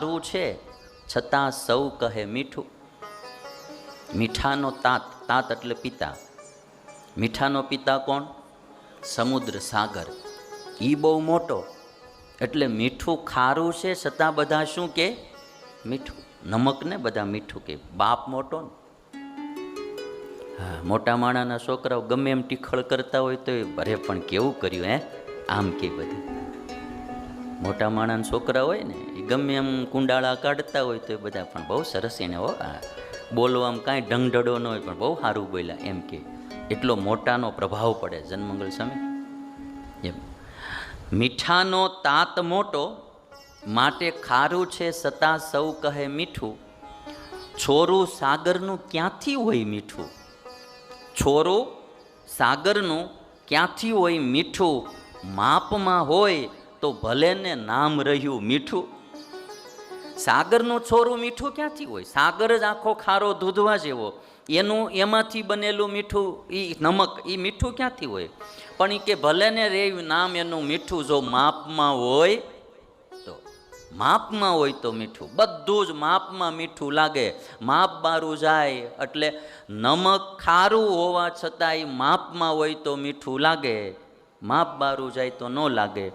ખારું છે, છતાં સૌ કહે મીઠું. મીઠાનો તાત તાત એટલે પિતા. મીઠાનો પિતા કોણ? સમુદ્ર સાગર. એ બહુ મોટો, એટલે મીઠું ખારું છે, છતાં બધા શું કે? મીઠું. નમકને બધા મીઠું કે. બાપ મોટો ને. હા, મોટા માણાના છોકરાઓ ગમે એમ ટીખળ કરતા હોય તો અરે પણ કેવું કર્યું, હે? આમ કે બધું. મોટા માણાના છોકરા હોય ને, એ ગમે એમ કુંડાળા કાઢતા હોય તો એ બધા પણ બહુ સરસ એને બોલવામાં કાંઈ ઢંગઢડો ન હોય, પણ બહુ સારું બોલ્યા એમ કે. એટલો મોટાનો પ્રભાવ પડે જન્મંગલ સામે એમ. મીઠાનો તાત મોટો, માટે ખારું છે સતા સૌ કહે મીઠું. છોરું સાગરનું ક્યાંથી હોય મીઠું? છોરું સાગરનું ક્યાંથી હોય મીઠું? માપમાં હોય તો ભલે ને નામ રહ્યું મીઠું, સાગરનું છોરું મીઠું ક્યાંથી હોય? સાગર જ આખો ખારો દૂધવા જેવો. એનું એમાંથી બનેલું મીઠું એ નમક એ મીઠું ક્યાંથી હોય? પણ એ કે ભલે ને રે નામ એનું મીઠું જો માપમાં હોય, તો માપમાં હોય તો મીઠું. બધું જ માપમાં મીઠું લાગે. માપ બારું જાય એટલે નમક ખારું હોવા છતાં એ માપમાં હોય તો મીઠું લાગે. માપ બારું જાય તો ન લાગે.